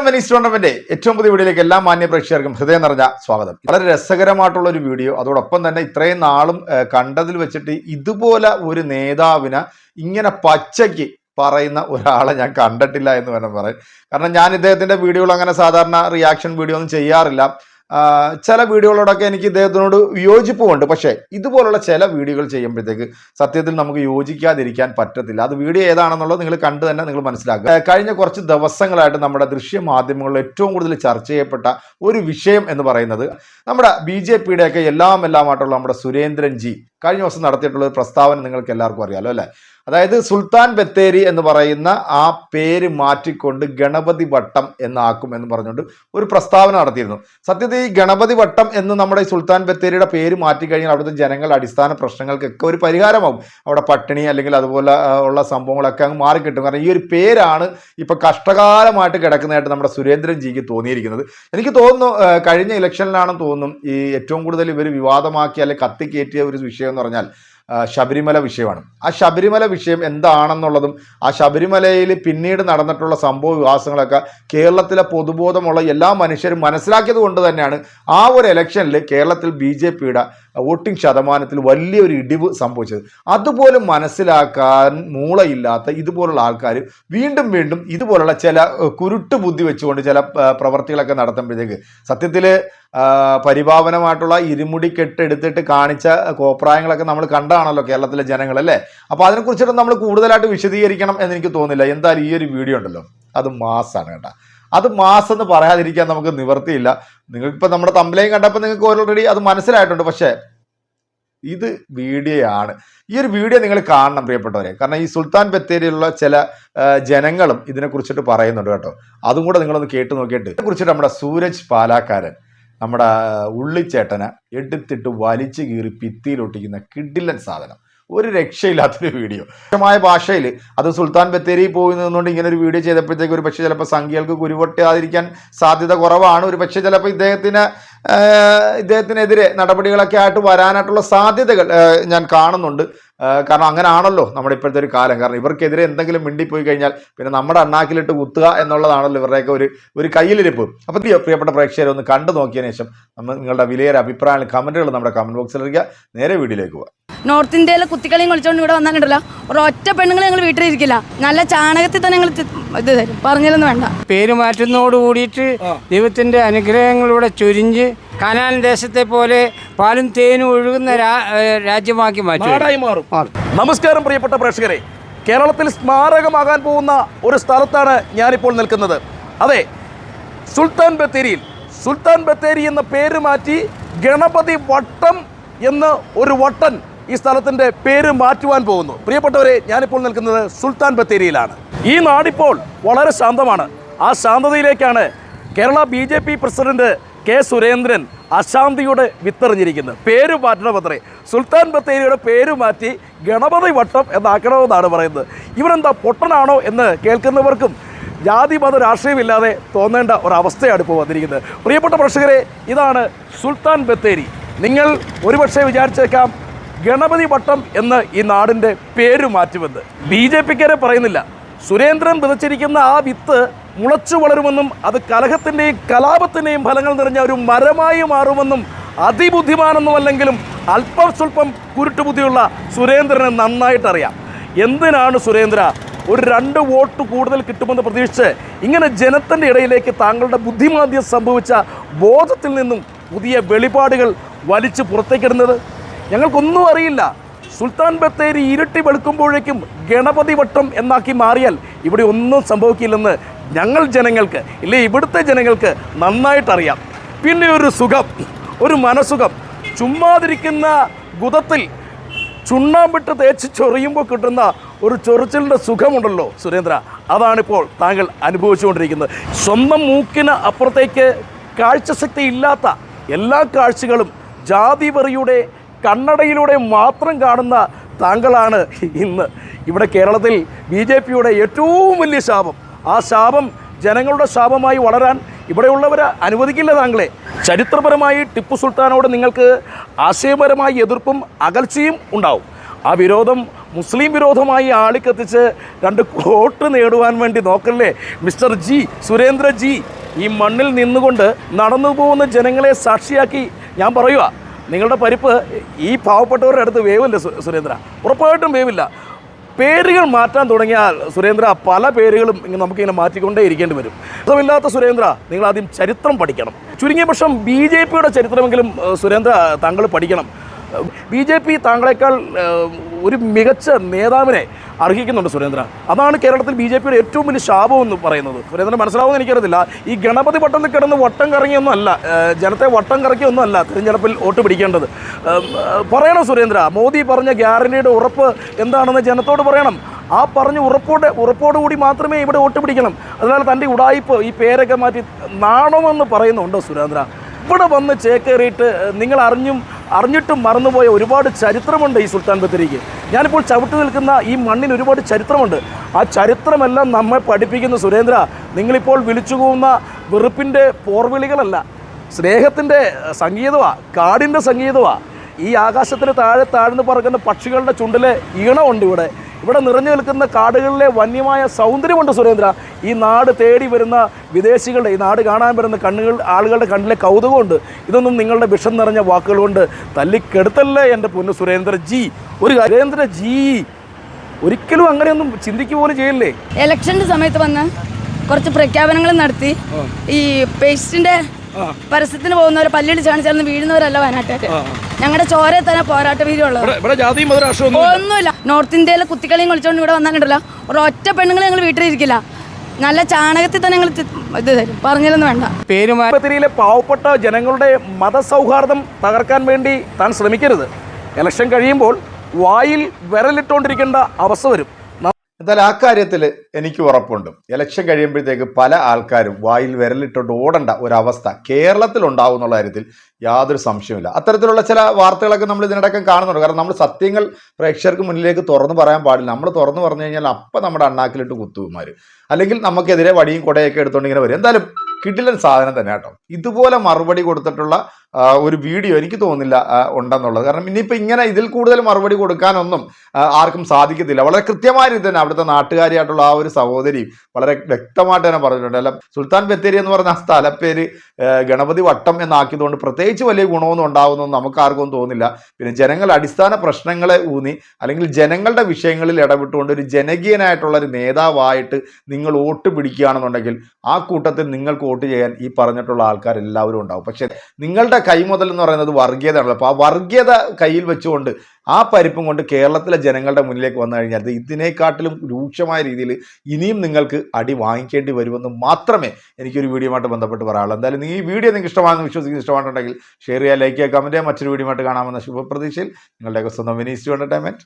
നമസ്കാരം Venice tournament ഏറ്റവും പുതിയ വീഡിയോയിലേക്ക് എല്ലാ മാന്യ പ്രേക്ഷകർക്കും ഹൃദയം നിറഞ്ഞ സ്വാഗതം. വളരെ രസകരമായിട്ടുള്ള ഒരു വീഡിയോ. അതോടൊപ്പം തന്നെ ഇത്രയും നാളും കണ്ടതിൽ വെച്ചിട്ട് ഇതുപോലെ ഒരു നേതാവിനെ ഇങ്ങനെ പച്ചയ്ക്ക് പറയുന്ന ഒരാളെ ഞാൻ കണ്ടിട്ടില്ല എന്ന് വേണം പറയാൻ. കാരണം ഞാൻ ഇദ്ദേഹത്തിന്റെ വീഡിയോകൾ അങ്ങനെ സാധാരണ റിയാക്ഷൻ വീഡിയോ ഒന്നും ചെയ്യാറില്ല. ചില വീഡിയോകളോടൊക്കെ എനിക്ക് ഇദ്ദേഹത്തിനോട് യോജിപ്പുമുണ്ട്. പക്ഷേ ഇതുപോലുള്ള ചില വീഡിയോകൾ ചെയ്യുമ്പോഴത്തേക്ക് സത്യത്തിൽ നമുക്ക് യോജിക്കാതിരിക്കാൻ പറ്റത്തില്ല. അത് വീഡിയോ ഏതാണെന്നുള്ളത് നിങ്ങൾ കണ്ടു തന്നെ നിങ്ങൾ മനസ്സിലാക്കുക. കഴിഞ്ഞ കുറച്ച് ദിവസങ്ങളായിട്ട് നമ്മുടെ ദൃശ്യ മാധ്യമങ്ങളിൽ ഏറ്റവും കൂടുതൽ ചർച്ച ചെയ്യപ്പെട്ട ഒരു വിഷയം എന്ന് പറയുന്നത് നമ്മുടെ ബി ജെ പിയുടെയൊക്കെ എല്ലാം എല്ലാമായിട്ടുള്ള നമ്മുടെ സുരേന്ദ്രൻ ജി കഴിഞ്ഞ ദിവസം നടത്തിയിട്ടുള്ള ഒരു പ്രസ്താവന നിങ്ങൾക്ക് എല്ലാവർക്കും അറിയാലോ അല്ലേ? അതായത് സുൽത്താൻ ബത്തേരി എന്ന് പറയുന്ന ആ പേര് മാറ്റിക്കൊണ്ട് ഗണപതി വട്ടം എന്നാക്കും എന്ന് പറഞ്ഞുകൊണ്ട് ഒരു പ്രസ്താവന നടത്തിയിരുന്നു. സത്യത്തിൽ ഈ ഗണപതി വട്ടം എന്ന് നമ്മുടെ സുൽത്താൻ ബത്തേരിയുടെ പേര് മാറ്റി കഴിഞ്ഞാൽ അവിടുത്തെ ജനങ്ങളുടെ അടിസ്ഥാന പ്രശ്നങ്ങൾക്കൊക്കെ ഒരു പരിഹാരമാവും. അവിടെ പട്ടിണി അല്ലെങ്കിൽ അതുപോലെ ഉള്ള സംഭവങ്ങളൊക്കെ അങ്ങ് മാറിക്കിട്ടും. കാരണം ഈ ഒരു പേരാണ് ഇപ്പൊ കഷ്ടകാലമായിട്ട് കിടക്കുന്നതായിട്ട് നമ്മുടെ സുരേന്ദ്രൻ ജിക്ക് തോന്നിയിരിക്കുന്നത്. എനിക്ക് തോന്നുന്നു കഴിഞ്ഞ ഇലക്ഷനിലാണെന്ന് തോന്നുന്നു ഈ ഏറ്റവും കൂടുതൽ ഇവർ വിവാദമാക്കി അല്ലെങ്കിൽ കത്തിക്കേറ്റിയ ഒരു വിഷയം എന്ന് പറഞ്ഞാൽ ശബരിമല വിഷയമാണ്. ആ ശബരിമല വിഷയം എന്താണെന്നുള്ളതും ആ ശബരിമലയിൽ പിന്നീട് നടന്നിട്ടുള്ള സംഭവ വികാസങ്ങളൊക്കെ കേരളത്തിലെ പൊതുബോധമുള്ള എല്ലാ മനുഷ്യരും മനസ്സിലാക്കിയത് കൊണ്ട് തന്നെയാണ് ആ ഒരു ഇലക്ഷനിൽ കേരളത്തിൽ ബി ജെ പിയുടെ വോട്ടിംഗ് ശതമാനത്തിൽ വലിയൊരു ഇടിവ് സംഭവിച്ചത്. അതുപോലും മനസ്സിലാക്കാൻ മൂളയില്ലാത്ത ഇതുപോലുള്ള ആൾക്കാർ വീണ്ടും വീണ്ടും ഇതുപോലുള്ള ചില കുരുട്ട് ബുദ്ധി വെച്ചുകൊണ്ട് ചില പ്രവർത്തികളൊക്കെ നടത്തുമ്പോഴത്തേക്ക് സത്യത്തിൽ പരിഭാവനമായിട്ടുള്ള ഇരുമുടി കെട്ടെടുത്തിട്ട് കാണിച്ച കോപ്രായങ്ങളൊക്കെ നമ്മൾ കണ്ടാണല്ലോ കേരളത്തിലെ ജനങ്ങൾ അല്ലേ? അപ്പോൾ അതിനെക്കുറിച്ചിട്ട് നമ്മൾ കൂടുതലായിട്ട് വിശദീകരിക്കണം എന്ന് എനിക്ക് തോന്നുന്നില്ല. എന്തായാലും ഈ ഒരു വീഡിയോ ഉണ്ടല്ലോ. അത് മാസാണ് കേട്ടോ. അത് മാസം എന്ന് പറയാതിരിക്കാൻ നമുക്ക് നിവർത്തിയില്ല നിങ്ങൾക്കിപ്പോൾ നമ്മുടെ തമ്പിലേയും കണ്ടപ്പോൾ നിങ്ങൾക്ക് ഓൾറെഡി അത് മനസ്സിലായിട്ടുണ്ട്. പക്ഷേ ഇത് വീഡിയോ ആണ് ഈ ഒരു വീഡിയോ നിങ്ങൾ കാണണം പ്രിയപ്പെട്ടവരെ. കാരണം ഈ സുൽത്താൻ ബത്തേരിയിലുള്ള ചില ജനങ്ങളും ഇതിനെക്കുറിച്ചിട്ട് പറയുന്നുണ്ട് കേട്ടോ. അതും കൂടെ നിങ്ങളൊന്ന് കേട്ട് നോക്കിയിട്ട് ഇതിനെക്കുറിച്ചിട്ട് നമ്മുടെ സൂരജ് പാലാക്കാരൻ നമ്മുടെ ഉള്ളിച്ചേട്ടനെ എടുത്തിട്ട് വലിച്ചു കീറി ഭിത്തിയിലൊട്ടിക്കുന്ന കിഡിലൻ സാധനം. ഒരു രക്ഷയില്ലാത്തൊരു വീഡിയോ. വ്യക്തമായ ഭാഷയിൽ അത് സുൽത്താൻ ബത്തേരി പോയി നിന്നുകൊണ്ട് ഇങ്ങനെ ഒരു വീഡിയോ ചെയ്തപ്പോഴത്തേക്ക് ഒരു പക്ഷേ ചിലപ്പോൾ സംഖ്യകൾക്ക് കുരുവട്ടാതിരിക്കാൻ സാധ്യത കുറവാണ്. ഒരു പക്ഷേ ചിലപ്പോൾ ഇദ്ദേഹത്തിന് ഇദ്ദേഹത്തിനെതിരെ നടപടികളൊക്കെ ആയിട്ട് വരാനായിട്ടുള്ള സാധ്യതകൾ ഞാൻ കാണുന്നുണ്ട്. കാരണം അങ്ങനെ ആണല്ലോ നമ്മുടെ ഇപ്പോഴത്തെ ഒരു കാലം. കാരണം ഇവർക്കെതിരെ എന്തെങ്കിലും മിണ്ടിപ്പോയി കഴിഞ്ഞാൽ പിന്നെ നമ്മുടെ അണ്ണാക്കിലിട്ട് കുത്തുക എന്നുള്ളതാണല്ലോ ഇവരുടെയൊക്കെ ഒരു ഒരു കയ്യിലിരിപ്പ്. അപ്പോൾ പ്രിയ- പ്രിയപ്പെട്ട പ്രേക്ഷകരെ ഒന്ന് കണ്ടു നോക്കിയതിനു ശേഷം നമ്മൾ നിങ്ങളുടെ വിലയേറെ അഭിപ്രായങ്ങൾ കമന്റുകൾ നമ്മുടെ കമന്റ് ബോക്സിൽ ഇരിക്കുക നേരെ വീഡിയോയിലേക്ക് പോകാം. നോർത്ത് ഇന്ത്യയിലെ കുത്തിക്കളിയും കളിച്ചോണ്ട് ഇവിടെ വന്നിട്ടുണ്ടല്ലോ ഒരൊറ്റ പെണ്ണുങ്ങൾ ഞങ്ങൾ വീട്ടിലിരിക്കില്ല. നല്ല ചാണകത്തിൽ തന്നെ ഞങ്ങൾ ഇത് തരും. പറഞ്ഞാലൊന്നും വേണ്ട. പേര് മാറ്റുന്നതോട് കൂടിയിട്ട് ദൈവത്തിന്റെ അനുഗ്രഹങ്ങളിലൂടെ ചൊരിഞ്ഞ് കനാൻ ദേശത്തെ പോലെ പാലും തേനും ഒഴുകുന്ന രാജ്യമാക്കി മാറ്റി മാറും. നമസ്കാരം പ്രിയപ്പെട്ട പ്രേക്ഷകരെ. കേരളത്തിൽ സ്മാരകമാകാൻ പോകുന്ന ഒരു സ്ഥലത്താണ് ഞാനിപ്പോൾ നിൽക്കുന്നത്. അതെ സുൽത്താൻ ബത്തേരിയിൽ. സുൽത്താൻ ബത്തേരി എന്ന പേര് മാറ്റി ഗണപതി വട്ടം എന്ന് ഒരു വട്ടൻ ഈ സ്ഥലത്തിന്റെ പേര് മാറ്റുവാൻ പോകുന്നു. പ്രിയപ്പെട്ടവരെ ഞാനിപ്പോൾ നിൽക്കുന്നത് സുൽത്താൻ ബത്തേരിയിലാണ്. ഈ നാടിപ്പോൾ വളരെ ശാന്തമാണ്. ആ ശാന്തതയിലേക്കാണ് Kerala B J P president K Surendran അശാന്തിയുടെ വിത്തെറിഞ്ഞിരിക്കുന്നത്. പേര് മാറ്റണമത്രേ സുൽത്താൻ ബത്തേരിയുടെ പേര് മാറ്റി ഗണപതി വട്ടം എന്നാക്കണമെന്നാണ് പറയുന്നത്. ഇവരെന്താ പൊട്ടനാണോ എന്ന് കേൾക്കുന്നവർക്കും ജാതി മത രാഷ്ട്രീയമില്ലാതെ തോന്നേണ്ട ഒരവസ്ഥയാണ് ഇപ്പോൾ വന്നിരിക്കുന്നത്. പ്രിയപ്പെട്ട പ്രേക്ഷകരെ ഇതാണ് സുൽത്താൻ ബത്തേരി. നിങ്ങൾ ഒരുപക്ഷെ വിചാരിച്ചേക്കാം ഗണപതി വട്ടം എന്ന് ഈ നാടിന്റെ പേര് മാറ്റുമെന്ന് ബി ജെ പിക്കാരെ പറയുന്നില്ല. സുരേന്ദ്രൻ വിതച്ചിരിക്കുന്ന ആ വിത്ത് മുളച്ചു വളരുമെന്നും അത് കലഹത്തിന്റെയും കലാപത്തിന്റെയും ഫലങ്ങൾ നിറഞ്ഞ ഒരു മരമായി മാറുമെന്നും അതിബുദ്ധിമാനൊന്നും അല്ലെങ്കിലും അല്പം സ്വല്പം കുരുട്ടുബുദ്ധിയുള്ള സുരേന്ദ്രന് നന്നായിട്ടറിയാം. എന്തിനാണ് സുരേന്ദ്ര ഒരു രണ്ട് വോട്ട് കൂടുതൽ കിട്ടുമെന്ന് പ്രതീക്ഷിച്ച് ഇങ്ങനെ ജനത്തിന്റെ ഇടയിലേക്ക് താങ്കളുടെ ബുദ്ധിമാന്ദ്യം സംഭവിച്ച ബോധത്തിൽ നിന്നും പുതിയ വെളിപാടുകൾ വലിച്ചു പുറത്തേക്കിടുന്നത്? ഞങ്ങൾക്കൊന്നും അറിയില്ല. സുൽത്താൻ ബത്തേരി ഇരുട്ടി വെളുക്കുമ്പോഴേക്കും ഗണപതി വട്ടം എന്നാക്കി മാറിയാൽ ഇവിടെ ഒന്നും സംഭവിക്കില്ലെന്ന് ഞങ്ങൾ ജനങ്ങൾക്ക് ഇല്ലേ ഇവിടുത്തെ ജനങ്ങൾക്ക് നന്നായിട്ടറിയാം. പിന്നെ ഒരു സുഖം ഒരു മനസുഖം ചുമ്മാതിരിക്കുന്ന ഗുതത്തിൽ ചുണ്ണാമ്പിട്ട് തേച്ച് ചൊറിയുമ്പോൾ കിട്ടുന്ന ഒരു ചൊറിച്ചിലിന്റെ സുഖമുണ്ടല്ലോ സുരേന്ദ്ര. അതാണിപ്പോൾ താങ്കൾ അനുഭവിച്ചുകൊണ്ടിരിക്കുന്നത്. സ്വന്തം മൂക്കിന് അപ്പുറത്തേക്ക് കാഴ്ചശക്തി ഇല്ലാത്ത എല്ലാ കാഴ്ചകളും ജാതിപറിയുടെ കണ്ണടയിലൂടെ മാത്രം കാണുന്ന താങ്കളാണ് ഇന്ന്. ഇവിടെ കേരളത്തിൽ ബി ജെ പിയുടെ ഏറ്റവും വലിയ ശാപം. ആ ശാപം ജനങ്ങളുടെ ശാപമായി വളരാൻ ഇവിടെയുള്ളവർ അനുവദിക്കില്ല താങ്കളെ. ചരിത്രപരമായി ടിപ്പു സുൽത്താനോട് നിങ്ങൾക്ക് ആശയപരമായ എതിർപ്പും അകൽച്ചയും ഉണ്ടാവും. ആ വിരോധം മുസ്ലിം വിരോധമായി ആളിക്കത്തിച്ച് രണ്ട് കോട്ട് നേടുവാൻ വേണ്ടി നോക്കല്ലേ മിസ്റ്റർ ജി സുരേന്ദ്ര ജി? ഈ മണ്ണിൽ നിന്നുകൊണ്ട് നടന്നു പോകുന്ന ജനങ്ങളെ സാക്ഷിയാക്കി ഞാൻ പറയുക നിങ്ങളുടെ പരിപ്പ് ഈ പാവപ്പെട്ടവരുടെ അടുത്ത് വേവില്ല സുരേന്ദ്ര. ഉറപ്പായിട്ടും വേവില്ല. പേരുകൾ മാറ്റാൻ തുടങ്ങിയാൽ സുരേന്ദ്ര പല പേരുകളും ഇങ്ങനെ നമുക്കിങ്ങനെ മാറ്റിക്കൊണ്ടേ ഇരിക്കേണ്ടി വരും. അർത്ഥമില്ലാത്ത സുരേന്ദ്ര നിങ്ങൾ ആദ്യം ചരിത്രം പഠിക്കണം. ചുരുങ്ങിയ പക്ഷം ബി ജെ പിയുടെ ചരിത്രമെങ്കിലും സുരേന്ദ്ര താങ്കൾ പഠിക്കണം. ബി ജെ പി താങ്കളെക്കാൾ ഒരു മികച്ച നേതാവിനെ അർഹിക്കുന്നുണ്ട് സുരേന്ദ്ര. അതാണ് കേരളത്തിൽ ബി ജെ പിയുടെ ഏറ്റവും വലിയ ശാപം എന്ന് പറയുന്നത്. സുരേന്ദ്രൻ മനസ്സിലാവുമെന്ന് എനിക്കറിയത്തില്ല. ഈ ഗണപതി പട്ടത്തിൽ കിടന്ന് വട്ടം കറങ്ങിയൊന്നും അല്ല ജനത്തെ വട്ടം കറക്കിയൊന്നും അല്ല തിരഞ്ഞെടുപ്പിൽ വോട്ട് പിടിക്കേണ്ടത്. പറയണം സുരേന്ദ്ര. മോദി പറഞ്ഞ ഗ്യാരണ്ടിയുടെ ഉറപ്പ് എന്താണെന്ന് ജനത്തോട് പറയണം. ആ പറഞ്ഞ ഉറപ്പോടെ ഉറപ്പോടുകൂടി മാത്രമേ ഇവിടെ വോട്ട് പിടിക്കണം. അതിനാൽ തന്റെ ഉടായ്പ് ഈ പേരൊക്കെ മാറ്റി നാണമെന്ന് പറയുന്നുണ്ടോ സുരേന്ദ്ര. ഇവിടെ വന്ന് ചേക്കേറിയിട്ട് നിങ്ങൾ അറിഞ്ഞും അറിഞ്ഞിട്ടും മറന്നുപോയ ഒരുപാട് ചരിത്രമുണ്ട് ഈ സുൽത്താൻ ബത്തേരിക്ക്. ഞാനിപ്പോൾ ചവിട്ടി നിൽക്കുന്ന ഈ മണ്ണിന് ഒരുപാട് ചരിത്രമുണ്ട്. ആ ചരിത്രമെല്ലാം നമ്മെ പഠിപ്പിക്കുന്ന സുരേന്ദ്ര നിങ്ങളിപ്പോൾ വിളിച്ചു പോകുന്ന വെറുപ്പിന്റെ പോർവിളികളല്ല. സ്നേഹത്തിന്റെ സംഗീതമാണ് കാടിന്റെ സംഗീതമാണ് ഈ ആകാശത്തിന് താഴെ താഴ്ന്നു പറക്കുന്ന പക്ഷികളുടെ ചുണ്ടിലെ ഈണമുണ്ട് ഇവിടെ. ഇവിടെ നിറഞ്ഞു നിൽക്കുന്ന കാടുകളിലെ വന്യമായ സൗന്ദര്യമുണ്ട് സുരേന്ദ്ര. ഈ നാട് തേടി വരുന്ന വിദേശികളുടെ ഈ നാട് കാണാൻ വരുന്ന കണ്ണുകൾ ആളുകളുടെ കണ്ണിലെ കൗതുകമുണ്ട്. ഇതൊന്നും നിങ്ങളുടെ വിഷം നിറഞ്ഞ വാക്കുകൾ കൊണ്ട് തല്ലിക്കെടുത്തല്ലേ എന്റെ പൊന്നു സുരേന്ദ്ര ജി ഒരു സുരേന്ദ്ര ജി ഒരിക്കലും അങ്ങനെയൊന്നും ചിന്തിക്കുക പോലും ചെയ്യല്ലേ? ഇലക്ഷന്റെ സമയത്ത് വന്ന് കുറച്ച് പ്രഖ്യാപനങ്ങൾ നടത്തി. ഈ പേസ്റ്റിന്റെ പരസ്യത്തിന് പോകുന്നവർ പല്ലിടിച്ച് കാണിച്ചാൽ വീഴുന്നവരല്ല വയനാട്ടുകാര്. ഞങ്ങളുടെ ചോരയെ തന്നെ പോരാട്ട വീര്യമുള്ളത് ഇവിടെ ജാതി മതരാഷ്ട്രം ഒന്നുമില്ല. നോർത്ത് ഇന്ത്യയിലെ കുത്തിക്കളിയും കളിച്ചോണ്ട് ഇവിടെ വന്നിട്ടുണ്ടല്ലോ ഒരൊറ്റ പെണ്ണുങ്ങൾ ഞങ്ങൾ വീട്ടിലിരിക്കില്ല. നല്ല ചാണകത്തിൽ തന്നെ ഞങ്ങൾ ഇത് തരും. പറഞ്ഞില്ലെന്ന് വേണ്ട. പേരുമാതിരിയിലെ പാവപ്പെട്ട ജനങ്ങളുടെ മതസൗഹാർദ്ദം തകർക്കാൻ വേണ്ടി താൻ ശ്രമിക്കരുത്. ഇലക്ഷൻ കഴിയുമ്പോൾ വായിൽ വിരലിട്ടുകൊണ്ടിരിക്കേണ്ട അവസ്ഥ വരും. എന്തായാലും ആ കാര്യത്തിൽ എനിക്ക് ഉറപ്പുണ്ട്. ഇലക്ഷൻ കഴിയുമ്പോഴത്തേക്ക് പല ആൾക്കാരും വായിൽ വിരലിട്ടോണ്ട് ഓടേണ്ട ഒരവസ്ഥ കേരളത്തിൽ ഉണ്ടാവും എന്നുള്ള കാര്യത്തിൽ യാതൊരു സംശയമില്ല അത്തരത്തിലുള്ള ചില വാർത്തകളൊക്കെ നമ്മൾ ഇതിനടക്കം കാണുന്നുണ്ട്. കാരണം നമ്മൾ സത്യങ്ങൾ പ്രേക്ഷകർക്ക് മുന്നിലേക്ക് തുറന്നു പറയാൻ പാടില്ല. നമ്മൾ തുറന്നു പറഞ്ഞു കഴിഞ്ഞാൽ അപ്പം നമ്മുടെ അണ്ണാക്കിലിട്ട് കുത്തുമാര് അല്ലെങ്കിൽ നമുക്കെതിരെ വടിയും കൊടയൊക്കെ എടുത്തുകൊണ്ട് ഇങ്ങനെ വരും. എന്തായാലും കിടിലൻ സാധനം തന്നെ കേട്ടോ. ഇതുപോലെ മറുപടി കൊടുത്തിട്ടുള്ള ഒരു വീഡിയോ എനിക്ക് തോന്നുന്നില്ല ഉണ്ടെന്നുള്ളത്. കാരണം ഇനിയിപ്പോൾ ഇങ്ങനെ ഇതിൽ കൂടുതൽ മറുപടി കൊടുക്കാനൊന്നും ആർക്കും സാധിക്കത്തില്ല. വളരെ കൃത്യമായ രീതി തന്നെ അവിടുത്തെ നാട്ടുകാരിയായിട്ടുള്ള ആ ഒരു സഹോദരി വളരെ വ്യക്തമായിട്ട് തന്നെ പറഞ്ഞിട്ടുണ്ട്. അല്ല സുൽത്താൻ ബത്തേരി എന്ന് പറഞ്ഞ ആ സ്ഥലപ്പേര് ഗണപതി വട്ടം എന്നാക്കിയതുകൊണ്ട് പ്രത്യേകിച്ച് വലിയ ഗുണമൊന്നും ഉണ്ടാവുന്നൊന്നും നമുക്ക് ആർക്കും തോന്നില്ല. പിന്നെ ജനങ്ങൾ അടിസ്ഥാന പ്രശ്നങ്ങളെ ഊന്നി അല്ലെങ്കിൽ ജനങ്ങളുടെ വിഷയങ്ങളിൽ ഇടപെട്ടുകൊണ്ട് ഒരു ജനകീയനായിട്ടുള്ള ഒരു നേതാവായിട്ട് നിങ്ങൾ വോട്ട് പിടിക്കുകയാണെന്നുണ്ടെങ്കിൽ ആ കൂട്ടത്തിൽ നിങ്ങൾക്ക് വോട്ട് ചെയ്യാൻ ഈ പറഞ്ഞിട്ടുള്ള ആൾക്കാർ എല്ലാവരും ഉണ്ടാവും. പക്ഷെ നിങ്ങളുടെ കൈമുതൽ എന്ന് പറയുന്നത് വർഗീയതയാണല്ലോ. അപ്പോൾ ആ വർഗീയത കയ്യിൽ വെച്ചുകൊണ്ട് ആ പരിപ്പും കൊണ്ട് കേരളത്തിലെ ജനങ്ങളുടെ മുന്നിലേക്ക് വന്നു കഴിഞ്ഞാൽ ഇതിനെക്കാട്ടിലും രൂക്ഷമായ രീതിയിൽ ഇനിയും നിങ്ങൾക്ക് അടി വാങ്ങിക്കേണ്ടി വരുമെന്ന് മാത്രമേ എനിക്കൊരു വീഡിയോയുമായിട്ട് ബന്ധപ്പെട്ട് പറയാനുള്ളൂ. എന്തായാലും ഈ വീഡിയോ നിങ്ങൾക്ക് ഇഷ്ടമാണെന്ന് വിശ്വസിക്കുന്ന ഇഷ്ടമാണെന്നുണ്ടെങ്കിൽ ഷെയർ ചെയ്യുക ലൈക്ക് ചെയ്യുക കമന്റ് ചെയ്യുക. മറ്റൊരു വീഡിയോയുമായിട്ട് കാണാമെന്ന ശുഭപ്രതീക്ഷയിൽ നിങ്ങളുടെയൊക്കെ സ്വന്തം വിനീസ് എന്റർടൈൻമെന്റ്